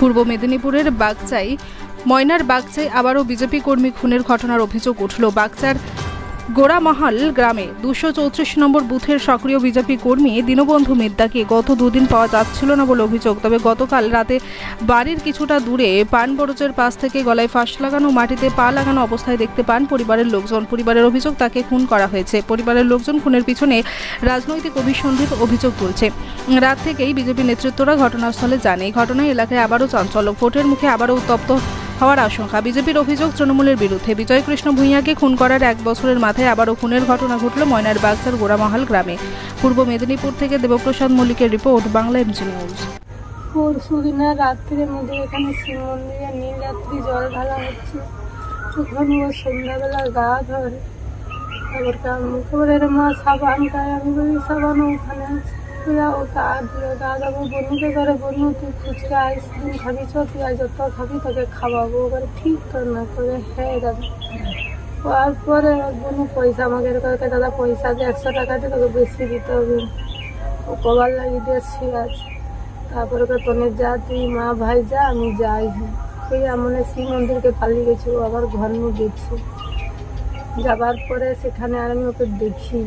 পূর্ব মেদিনীপুরের বাগচাই ময়নার বাগচাই আবারও বিজেপি কর্মী খুনের ঘটনার অভিযোগ উঠল। বাগচার গোড়ামহল গ্রামে দুশো চৌত্রিশ নম্বর বুথের সক্রিয় বিজেপি কর্মী দীনবন্ধু মিদ্দাকে গত দুদিন পাওয়া যাচ্ছিল না বলে অভিযোগ। তবে গতকাল রাতে বাড়ির কিছুটা দূরে পান বরজের পাশ থেকে গলায় ফাঁস লাগানো, মাটিতে পা লাগানো অবস্থায় দেখতে পান পরিবারের লোকজন। পরিবারের অভিযোগ তাকে খুন করা হয়েছে। পরিবারের লোকজন খুনের পিছনে রাজনৈতিক অভিসন্ধির অভিযোগ তুলছে। রাত থেকেই বিজেপি নেতৃত্বরা ঘটনাস্থলে এই ঘটনায় এলাকায় আবারও চাঞ্চল্য। ভোটের মুখে আবারও উত্তপ্ত হওয়ার আশঙ্কা। বিজেপির অভিযোগ, তৃণমূলের বিরুদ্ধে। বিজয় কৃষ্ণ ভূঁইয়াকে খুন করার এক বছরের মাথায় আবারও খুনের ঘটনা ঘটল ময়নার বাগচার গোড়ামহাল গ্রামে। পূর্ব মেদিনীপুর থেকে দেবপ্রসাদ মল্লিকের রিপোর্ট, বাংলা এমজি নিউজ। পরশু দিনের রাত্রে আমাদের এখানে শিব মন্দিরে নীলরাত্রি জল ঢালা হচ্ছে। তখন ও সন্ধ্যাবেলা গা ধরে। তারপর তার মুখে বলে মা সাবান গায়ে আমি বলি সাবান ওখানে আছে। তুইয়া ও গা ধুয়ে গা দেবো বনুকে করে বনু তুই ফুচকা, আইসক্রিম খাবি চ তুই আর যত খাবি তোকে খাওয়াবো। করে ঠিক তোর না। করে হ্যাঁ দাদা। তারপরে বনু পয়সা আমাকে করে দাদা, পয়সা দিয়ে একশো টাকা দিয়ে তোকে বেশি দিতে হবে। ও কবার লাগিয়ে দিয়ে, ঠিক আছে। তারপরে তনে যা, তুই মা, ভাই যা, আমি যাই। ওই এমন শিব মন্দিরকে পালিয়ে গেছি, ও আবার ঘর নিয়ে গেছে। যাবার পরে সেখানে আর আমি ওকে দেখি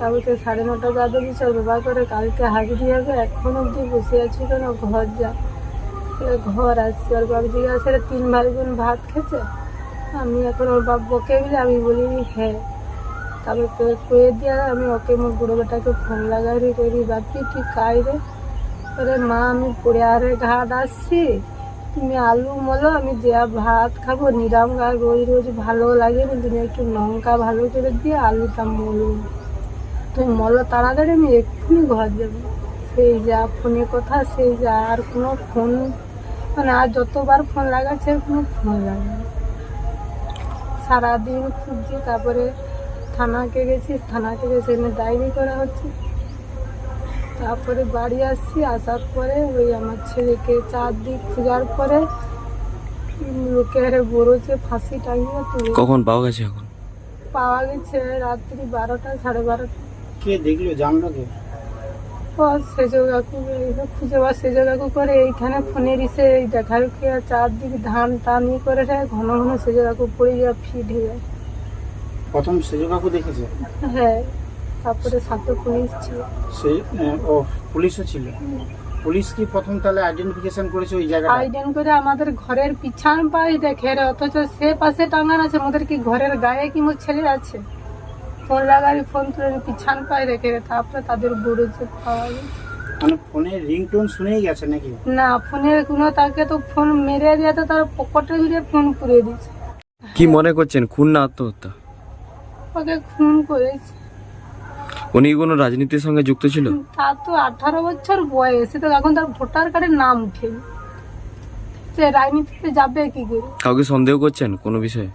তারপরে সাড়ে নটা দিচ্ছে ওর বাবা করে কালকে হাজিরি হবে এখন অব্দি বসে আছি কেন? ঘর যা। ঘর আসছি, ওর বাবা জিজ্ঞাসা তিন ভাই বোন ভাত খেছে আমি এখন ওর বাপ বকে গেলে আমি বলি হ্যাঁ। তারপরে তো কয়ে দিয়ে আমি ওকে মোর বুড়ো বেটাকে ফোন লাগাই করি বাপি, তুই কাই রে? মা, আমি পড়ে আরে ঘাট আসছি। তুমি আলু মলো, আমি যা ভাত খাব, নিরাম গা রোজ রোজ ভালো লাগে না তুমি একটু লঙ্কা ভালো করে দিয়ে আলুটা মলো। তুমি মলো তাড়াতাড়ি আমি এক্ষুনি ঘর যাব। সেই যা ফোনে কথা সেই যা আর কোনো ফোন মানে আর যতবার ফোন লাগাচ্ছে কোনো ফোন লাগে না। সারাদিন খুঁজছি তারপরে থানাকে গেছি থানাকে গেছে এখানে ডায়েরি করা হচ্ছে। তারপরে বাড়ি আসছি আসার পরে ওই আমার ছেলেকে চারদিক খোঁজার পরে উম, লোকে হারে বড়োছে ফাঁসি টাঙিয়ে তুলে। কখন? পাওয়া গেছে এখন? পাওয়া গেছে রাত্রি বারোটা সাড়ে বারোটা। কে দেখল জানলো কে? পর সেজো কাকু খুঁজে বা সেজো কাকু করে এইখানে ফোনে এসে এই দেখার কি চারদিকে ধান টান ই করে দেয় ঘন ঘন সেজো কাকু পড়ে যায় ফিট হয়ে যায়। প্রথম সেজো কাকু দেখেছে? হ্যাঁ তারপরে সাথে পুলিশ ছিল। সেই ও পুলিশও ছিল? পুলিশ কি প্রথম তাহলে আইডেন্টিফিকেশন করেছে ওই জায়গাটা? আইডেন করে আমাদের ঘরের পিছান পাই দেখে অথচ সে পাশে টাঙান আছে আমাদের কি ঘরের গায়ে কি মোর ছেলে আছে? ফোন লাগাই ফোন তুলে পিছান পাই রেখে রে তারপরে তাদের বড় যে গেছে মানে ফোনে রিংটোন শুনেই গেছে নাকি? না ফোনে কোনো তাকে তো ফোন মেরে দিয়ে তো তার পকেটে দিয়ে ফোন পুড়ে দিচ্ছে কি মনে করছেন? খুন না আত্মহত্যা? ওকে খুন করেছে। উনি কোনো রাজনীতির সঙ্গে যুক্ত ছিল? তার তো আঠারো বছর বয়স তো এখন তার ভোটার কার্ডের নাম উঠেনি। সে রাজনীতিতে যাবে কি করে? কাউকে সন্দেহ করছেন কোনো বিষয়ে?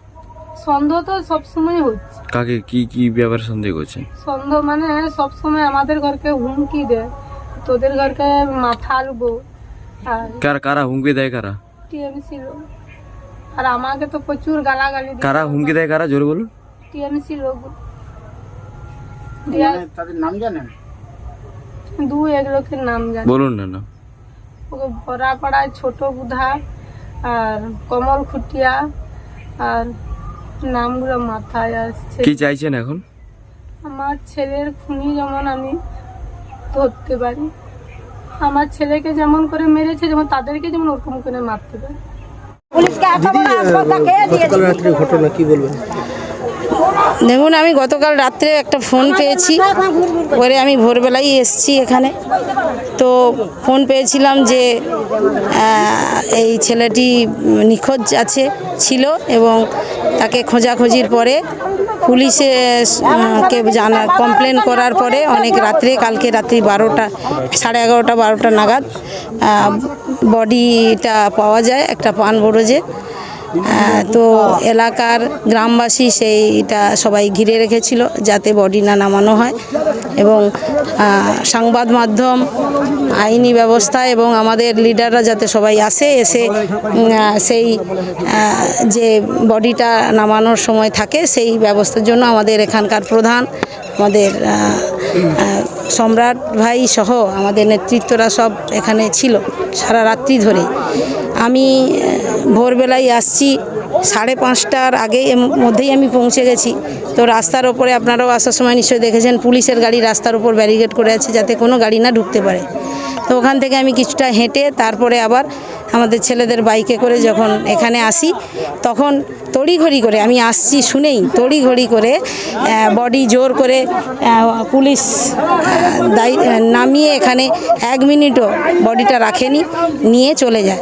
সন্দেহ তো সবসময় হচ্ছে। কাকে কি কি ব্যাপারে সন্দেহ করছেন? সন্দেহ মানে সবসময় আমাদের ঘরকে হুমকি দেয়। তোদের ঘরকে মাথা আলবো। আর কারা কারা হুমকি দেয় কারা? টিএমসি লোক। আর আমাকে তো প্রচুর গালাগালি কারা হুমকি দেয় কারা? জোরে বলুন। টিএমসি লোক। মানে তাদের নাম জানেন? দু এক লোকের নাম জানি বলুন না না। ওকে ভরাপাড়ায় ছোট বুধা আর কমল খুটিয়া আর নামগুলো মাথায় আসছে। কি চাইছেন এখন? আমার ছেলের খুনি যেমন আমি ধরতে পারি। আমার ছেলেকে যেমন করে মেরেছে যেমন তাদেরকে যেমন ওরকম করে মারতে পারি। দেখুন, আমি গতকাল রাত্রে একটা ফোন পেয়েছি। পরে আমি ভোরবেলায় এসেছি এখানে। তো ফোন পেয়েছিলাম যে এই ছেলেটি নিখোঁজ আছে, ছিল এবং তাকে খোঁজাখুঁজির পরে পুলিশে কে জানা কমপ্লেন করার পরে অনেক রাত্রে, কালকে রাত্রি বারোটা, সাড়ে এগারোটা, বারোটা নাগাদ বডিটা পাওয়া যায়, একটা পান বড়জে তো এলাকার গ্রামবাসী সেইটা সবাই ঘিরে রেখেছিল যাতে বডি না নামানো হয়। এবং সংবাদ মাধ্যম, আইনি ব্যবস্থা এবং আমাদের লিডাররা যাতে সবাই আসে, এসে সেই যে বডিটা নামানোর সময় থাকে সেই ব্যবস্থার জন্য আমাদের এখানকার প্রধান, আমাদের সম্রাট ভাই সহ আমাদের নেতৃত্বরা সব এখানে ছিল সারা রাত্রি ধরে। আমি ভোরবেলায় আসছি, সাড়ে পাঁচটার আগে মধ্যেই আমি পৌঁছে গেছি। তো রাস্তার ওপরে আপনারাও আসার সময় নিশ্চয়ই দেখেছেন, পুলিশের গাড়ি রাস্তার ওপর ব্যারিকেড করে আছে যাতে কোনো গাড়ি না ঢুকতে পারে। তো ওখান থেকে আমি কিছুটা হেঁটে তারপরে আবার আমাদের ছেলেদের বাইকে করে যখন এখানে আসি, তখন তড়িঘড়ি করে, আমি আসছি শুনেই, তড়িঘড়ি করে বডি জোর করে পুলিশ নামিয়ে এখানে এক মিনিটও বডিটা রাখেনি, নিয়ে চলে যায়।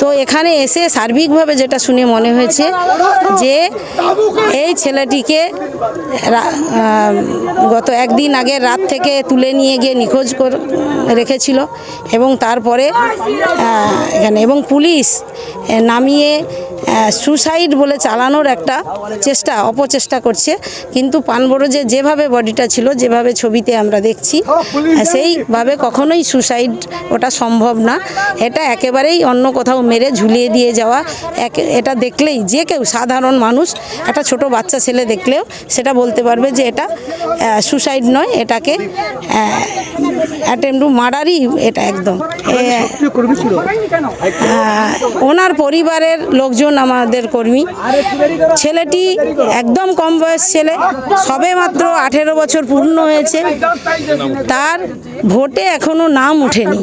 তো এখানে এসে সার্বিকভাবে যেটা শুনে মনে হয়েছে যে এই ছেলেটিকে গত একদিন আগে রাত থেকে তুলে নিয়ে গিয়ে নিখোঁজ কর- রেখেছিল এবং তারপরে এখানে এবং পুলিশ নামিয়ে সুসাইড বলে চালানোর একটা চেষ্টা, অপচেষ্টা করছে। কিন্তু পানবড়ো যে যেভাবে বডিটা ছিল, যেভাবে ছবিতে আমরা দেখছি, সেইভাবে কখনোই সুসাইড ওটা সম্ভব না। এটা একেবারেই অন্য কোথাও মেরে ঝুলিয়ে দিয়ে যাওয়া এটা দেখলেই যে কেউ সাধারণ মানুষ, একটা ছোট বাচ্চা ছেলে দেখলেও সেটা বলতে পারবে যে এটা সুসাইড নয়, এটাকে অ্যাটেম্প টু মার্ডারই এটা একদম। ওনার পরিবারের লোকজন আমাদের কর্মী। ছেলেটি একদম কম বয়স ছেলে, সবে মাত্র আঠেরো বছর পূর্ণ হয়েছে। তার ভোটে এখনও নাম ওঠেনি।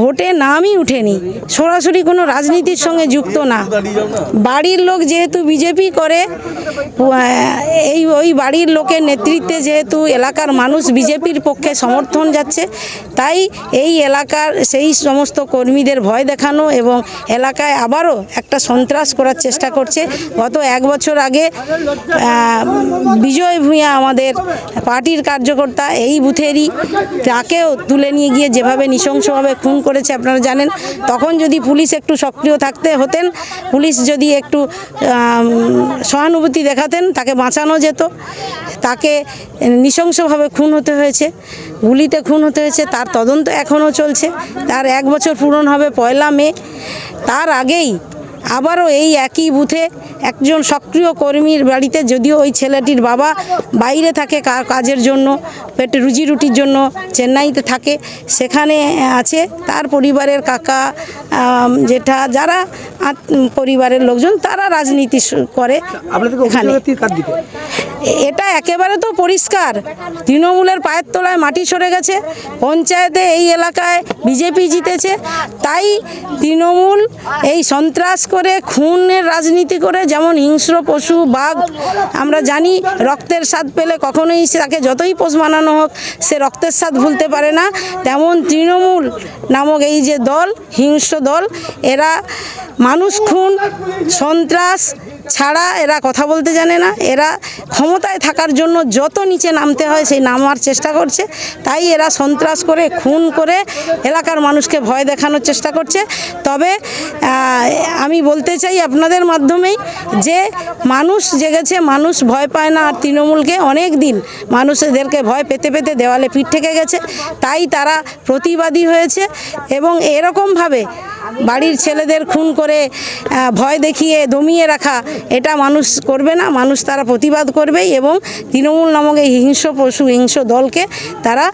ভোটে নামই উঠেনি। সরাসরি কোনো রাজনীতির সঙ্গে যুক্ত না। বাড়ির লোক যেহেতু বিজেপি করে এই, ওই বাড়ির লোকের নেতৃত্বে যেহেতু এলাকার মানুষ বিজেপির পক্ষে সমর্থন যাচ্ছে, তাই এই এলাকার সেই সমস্ত কর্মীদের ভয় দেখানো এবং এলাকায় আবারও একটা সন্ত্রাস করার চেষ্টা করছে। গত এক বছর আগে বিজয় ভূঁইয়া আমাদের পার্টির কার্যকর্তা, এই বুথেরই, তাকেও তুলে নিয়ে গিয়ে যেভাবে নৃশংসভাবে খুন করেছে আপনারা জানেন। তখন যদি পুলিশ একটু সক্রিয় থাকতে হতেন, পুলিশ যদি একটু সহানুভূতি দেখাতেন, তাকে বাঁচানো যেত। তাকে নৃশংসভাবে খুন হতে হয়েছে, গুলিতে খুন হতে হয়েছে, তার তদন্ত এখনও চলছে। তার এক বছর পূরণ হবে পয়লা মে। তার আগেই আবারও এই একই বুথে একজন সক্রিয় কর্মীর বাড়িতে যদিও ওই ছেলেটির বাবা বাইরে থাকে কাজের জন্য পেটে রুজি রুটির জন্য চেন্নাইতে থাকে সেখানে আছে। তার পরিবারের কাকা জেঠা যারা পরিবারের লোকজন তারা রাজনীতি করে এখানে। এটা একেবারে তো পরিষ্কার। তৃণমূলের পায়ের তলায় মাটি সরে গেছে পঞ্চায়েতে এই এলাকায় বিজেপি জিতেছে তাই তৃণমূল এই সন্ত্রাস করে, খুনের রাজনীতি করে, যেমন হিংস্র পশু, বাঘ, আমরা জানি রক্তের স্বাদ পেলে কখনোই তাকে যতই পোষ মানানো হোক, সে রক্তের স্বাদ ভুলতে পারে না। তেমন তৃণমূল নামক এই যে দল, হিংস্র দল, এরা মানুষ, খুন, সন্ত্রাস ছাড়া এরা কথা বলতে জানে না। এরা ক্ষমতায় থাকার জন্য যত নিচে নামতে হয় সেই নামার চেষ্টা করছে। তাই এরা সন্ত্রাস করে, খুন করে এলাকার মানুষকে ভয় দেখানোর চেষ্টা করছে। তবে আমি বলতে চাই আপনাদের মাধ্যমেই যে মানুষ জেগেছে, মানুষ ভয় পায় না। আর তৃণমূলকে অনেক দিন মানুষ এদেরকে ভয় পেতে পেতে দেওয়ালে পিঠ থেকে গেছে। তাই তারা প্রতিবাদী হয়েছে এবং এরকমভাবে বাড়ির ছেলেদের খুন করে ভয় দেখিয়ে দমিয়ে রাখা এটা মানুষ করবে না, মানুষ তারা প্রতিবাদ করবে এবং তৃণমূল নামক এই হিংস্র পশু, হিংস্র দলকে তারা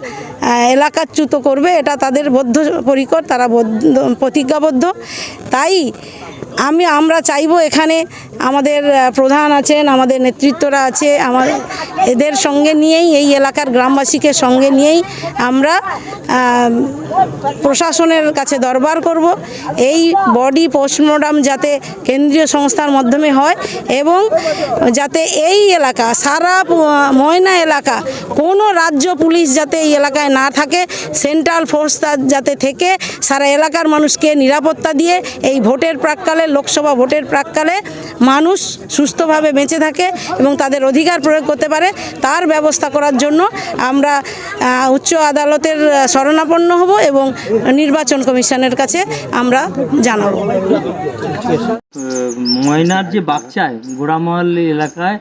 এলাকাচ্যুত করবে, এটা তাদের বদ্ধ পরিকর, তারা বদ্ধ, প্রতিজ্ঞাবদ্ধ। তাই আমি, আমরা চাইব এখানে আমাদের প্রধান আছেন, আমাদের নেতৃত্বরা আছে, আমার, এদের সঙ্গে নিয়েই, এই এলাকার গ্রামবাসীকে সঙ্গে নিয়েই আমরা প্রশাসনের কাছে দরবার করব। এই বডি পোস্টমর্টম যাতে কেন্দ্রীয় সংস্থার মাধ্যমে হয় এবং যাতে এই এলাকা, সারা ময়না এলাকা, কোনো রাজ্য পুলিশ যাতে এই এলাকায় না থাকে সেন্ট্রাল ফোর্স তার যাতে থেকে সারা এলাকার মানুষকে নিরাপত্তা দিয়ে এই ভোটের প্রাককালে, লোকসভা ভোটের প্রাককালে মানুষ সুস্থভাবে বেঁচে থাকে এবং তাদের অধিকার প্রয়োগ করতে পারে। তার ব্যবস্থা করার জন্য আমরা উচ্চ আদালতের শরণাপন্ন হব এবং নির্বাচন কমিশনের কাছে আমরা জানাব। ময়নার যে বাগচায় গোড়ামহল এলাকায়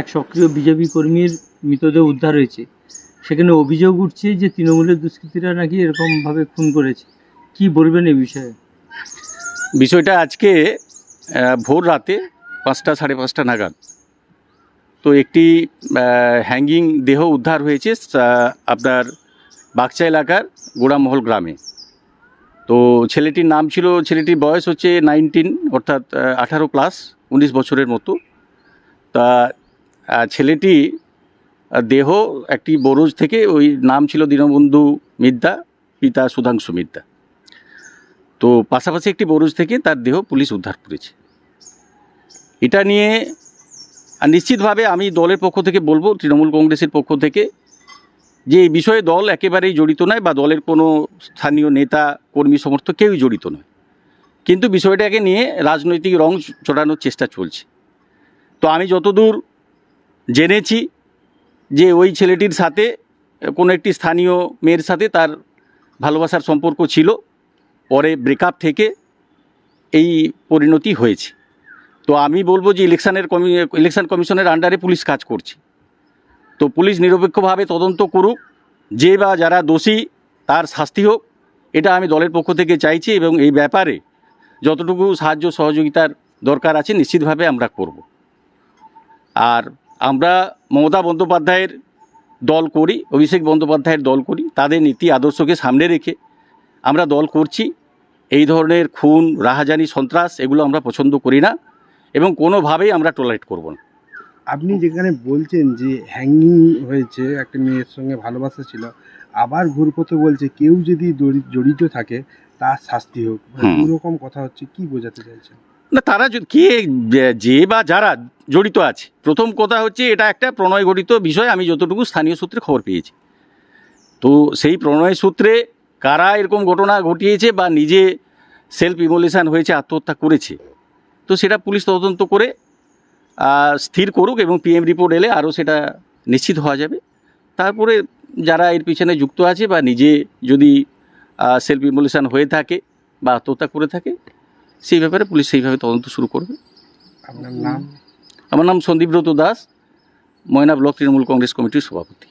এক সক্রিয় বিজেপি কর্মীর মৃতদেহ উদ্ধার হয়েছে। সেখানে অভিযোগ উঠছে যে তৃণমূলের দুষ্কৃতীরা নাকি এরকমভাবে খুন করেছে। কি বলবেন এই বিষয়ে? বিষয়টা আজকে ভোর রাতে পাঁচটা সাড়ে পাঁচটা নাগাদ। তো একটি হ্যাঙ্গিং দেহ উদ্ধার হয়েছে আপনার বাগচা এলাকার গোড়ামহল গ্রামে। তো ছেলেটির নাম ছিল, ছেলেটির বয়স হচ্ছে নাইনটিন অর্থাৎ আঠারো প্লাস উনিশ বছরের মতো। তা ছেলেটি দেহ একটি বরজ থেকে ওই নাম ছিল দীনবন্ধু মিদ্যা, পিতা সুধাংশু মিদ্যা। তো পাশাপাশি একটি বরজ থেকে তার দেহ পুলিশ উদ্ধার করেছে। এটা নিয়ে নিশ্চিতভাবে আমি দলের পক্ষ থেকে বলব, তৃণমূল কংগ্রেসের পক্ষ থেকে, যে এই বিষয়ে দল একেবারেই জড়িত নয় বা দলের কোনো স্থানীয় নেতা, কর্মী, সমর্থক কেউই জড়িত নয়। কিন্তু বিষয়টাকে নিয়ে রাজনৈতিক রং চড়ানোর চেষ্টা চলছে। তো আমি যতদূর জেনেছি যে ওই ছেলেটির সাথে, কোনো একটি স্থানীয় মেয়ের সাথে তার ভালোবাসার সম্পর্ক ছিল। পরে ব্রেকআপ থেকে এই পরিণতি হয়েছে। তো আমি বলব যে ইলেকশনের কমি, ইলেকশন কমিশনের আন্ডারে পুলিশ কাজ করছে। তো পুলিশ নিরপেক্ষভাবে তদন্ত করুক, যে বা যারা দোষী তার শাস্তি হোক, এটা আমি দলের পক্ষ থেকে চাইছি এবং এই ব্যাপারে যতটুকু সাহায্য সহযোগিতার দরকার আছে, নিশ্চিতভাবে আমরা করব। আর আমরা মমতা বন্দ্যোপাধ্যায়ের দল করি অভিষেক বন্দ্যোপাধ্যায়ের দল করি তাদের নীতি আদর্শকে সামনে রেখে আমরা দল করছি। এই ধরনের খুন রাহাজানি সন্ত্রাস এগুলো আমরা পছন্দ করি না এবং কোনোভাবেই আমরা টলারেট করব না। আপনি যেখানে বলছেন যে হ্যাঙ্গিং হয়েছে একটা মেয়ের সঙ্গে ভালোবাসা ছিল আবার ঘুরপথে বলছে কেউ যদি জড়িত থাকে তার শাস্তি হোক। দুরকম কথা হচ্ছে কি বোঝাতে চাইছেন? না, তারা কে, যে বা যারা জড়িত আছে। প্রথম কথা হচ্ছে, এটা একটা প্রণয় ঘটিত বিষয়, আমি যতটুকু স্থানীয় সূত্রে খবর পেয়েছি। তো সেই প্রণয় সূত্রে কারা এরকম ঘটনা ঘটিয়েছে বা নিজে সেলফ ইমোলেশান হয়েছে, আত্মহত্যা করেছে, তো সেটা পুলিশ তদন্ত করে স্থির করুক এবং পিএম রিপোর্ট এলে আরও সেটা নিশ্চিত হওয়া যাবে। তারপরে যারা এর পিছনে যুক্ত আছে বা নিজে যদি সেলফ ইমোলেশান হয়ে থাকে বা আত্মহত্যা করে থাকে সেই ব্যাপারে পুলিশ সেইভাবে তদন্ত শুরু করবে। আপনার নাম? আমার নাম সন্দীপব্রত দাস ময়না ব্লক তৃণমূল কংগ্রেস কমিটির সভাপতি।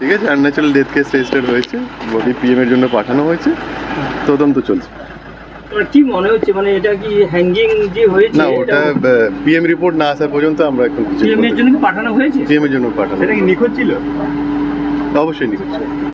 ঠিক আছে আনন্যাচারাল ডেথ কেস রেজিস্টার্ড হয়েছে বডি পিএম এর জন্য পাঠানো হয়েছে তদন্ত চলছে। কি মনে হচ্ছে মানে এটা কি হ্যাঙ্গিং যে হয়েছে না ওটা পিএম রিপোর্ট না আসা পর্যন্ত আমরা এখন পিএম এর জন্য কি পাঠানো হয়েছে? পিএম এর জন্য পাঠানো সেটা কি নিখোঁজ ছিল? অবশ্যই নিখোঁজ